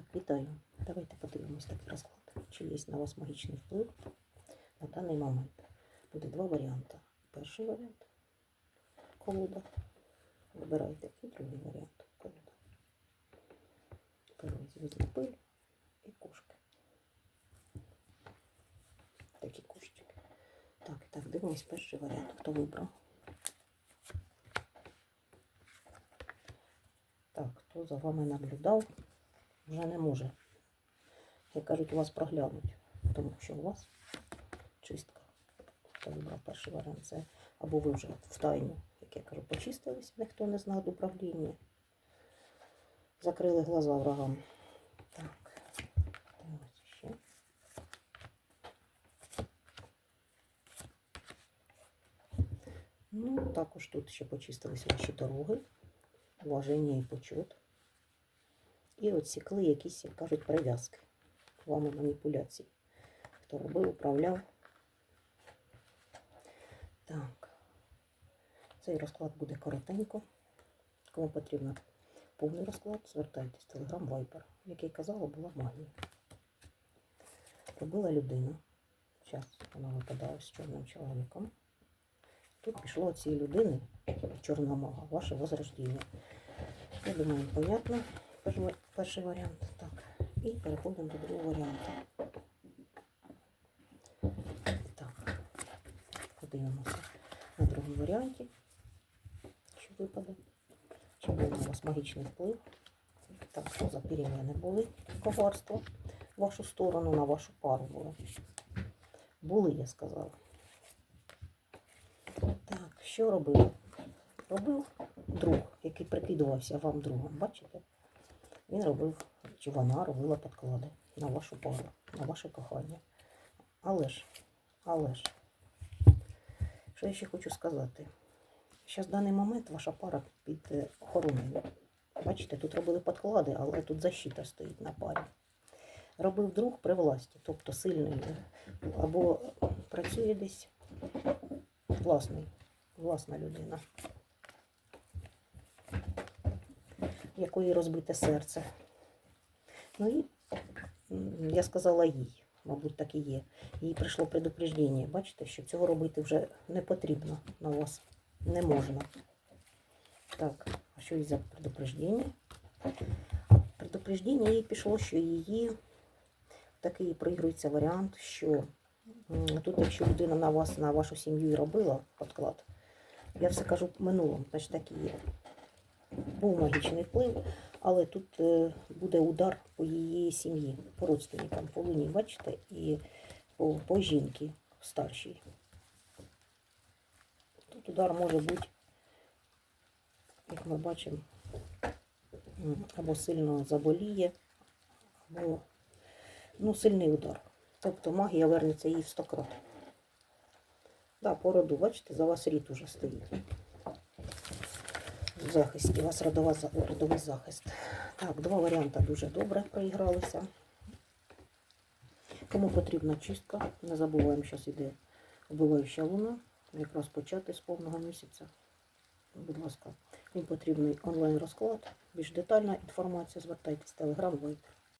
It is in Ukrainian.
Так, вітаю. Давайте подивимось такий розклад. Чи є на вас магічний вплив на даний момент. Буде два варіанти. Перший варіант колода. Вибирайте і другий варіант колода. Перший зв'язок пиль і кошки. Такі кущики. Так, так, дивимось перший варіант. Хто вибрав? Так, хто за вами наблюдав, вже не може. Як кажуть, у вас проглянуть, тому що у вас чистка. Хто вибрав перший варіант, це або ви вже в тайну, як я кажу, почистилися, ніхто не знав до управління. Закрили глаза врагам. Так, дивимося ще. Ну, також тут ще почистилися ваші дороги, уваження і почут. І отсікли якісь, як кажуть, прив'язки. Вами маніпуляції. Хто робив, управляв. Так. Цей розклад буде коротенько. Кому потрібно повний розклад, звертайтесь в Telegram Viber. Як я казала, була магія. Робила людина. Зараз вона випадає з чорним чоловіком. Тут пішло цієї людини, чорна мага, ваше возрождення. Я думаю, понятно. Перший, варіант. Так. І переходимо до другого варіанту. Так. Подивимося на другому варіанті. Що випаде? Чи був у вас магічний вплив? Так, що за переміни були? Коварство. Вашу сторону, на вашу пару було. Були, я сказала. Так, що робив? Робив друг, який прикидувався вам другом. Бачите? Він робив, чи вона робила підклади на вашу пару, на ваше кохання. Але ж, але ж, що я ще хочу сказати? Зараз в даний момент ваша пара під е, охороною. Бачите, тут робили підклади, але тут защита стоїть на парі. Робив друг при власті, тобто сильний, е, або працює десь власний, власна людина, якої розбите серце. Ну і я сказала їй, мабуть, так і є. Їй прийшло предупреждення. Бачите, що цього робити вже не потрібно на вас. Не можна. Так, а що і за предупреждення? Предупреждення їй пішло, що її такий проігрується варіант, що тут, якщо людина на вас, на вашу сім'ю і робила підклад, я все кажу в минулому, значить так і є. Був магічний вплив, але тут е, буде удар по її сім'ї, по родственникам, по луні, бачите, і по, по жінки старшій. Тут удар може бути, як ми бачимо, або сильно заболіє, або ну, сильний удар. Тобто магія вернеться їй в 100 крат. Да, по бачите, за вас рід уже стоїть. Захисті, у вас родова, родовий захист. Так, два варіанти дуже добре проігралися. Кому потрібна чистка, не забуваємо, зараз йде вбиваюча луна, якраз почати з повного місяця. Будь ласка, їм потрібний онлайн розклад, більш детальна інформація, звертайтесь в Telegram, Viber.